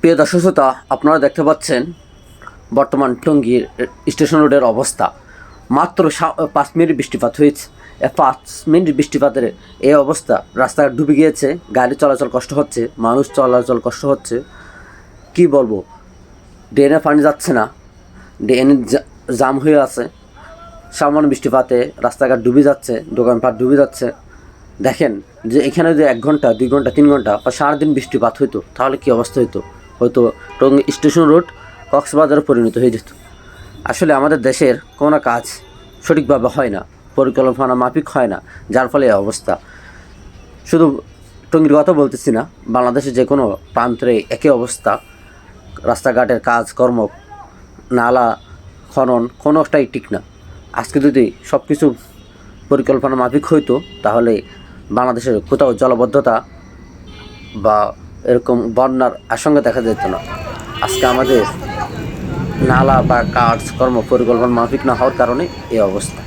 প্রিয় দর্শক শ্রোতা, আপনারা দেখতে পাচ্ছেন বর্তমান টঙ্গীর স্টেশন রোডের অবস্থা। মাত্র পাঁচ মিনিট বৃষ্টিপাত হয়েছে। পাঁচ মিনিট বৃষ্টিপাতের এই অবস্থা রাস্তাঘাট ডুবে গিয়েছে, গাড়ি চলাচল কষ্ট হচ্ছে, মানুষ চলাচল কষ্ট হচ্ছে। কি বলব? ড্রেনে পানি যাচ্ছে না, ড্রেন জাম হয়ে আছে। সামান্য বৃষ্টিপাতে রাস্তাঘাট ডুবে যাচ্ছে, দোকানপাট ডুবে যাচ্ছে। দেখেন যে এখানে যদি এক ঘণ্টা, দুই ঘণ্টা, তিন ঘণ্টা বা সারাদিন বৃষ্টিপাত হইতো, তাহলে কি অবস্থা হইতো? হয়তো টঙ্গী স্টেশন রোড, কক্সবাজারে পরিণত হয়ে যেত। আসলে আমাদের দেশের কোনো কাজ সঠিকভাবে হয় না, পরিকল্পনা মাফিক হয় না, যার ফলে অবস্থা। শুধু টঙ্গীর কথা বলতেছি না, বাংলাদেশের যে কোনো প্রান্তে একই অবস্থা, রাস্তাঘাটের কাজ, কর্ম, নালা, খনন কোনোটাই ঠিক না। আজকে যদি সব কিছু পরিকল্পনা মাফিক হইতো, তাহলে বাংলাদেশের কোথাও জলবদ্ধতা বা এরকম বন্যার আশঙ্কা দেখা যেত না। আজকে আমাদের নালা বা কাজ কর্ম পরিকল্পনা মাফিক না হওয়ার কারণে এই অবস্থা।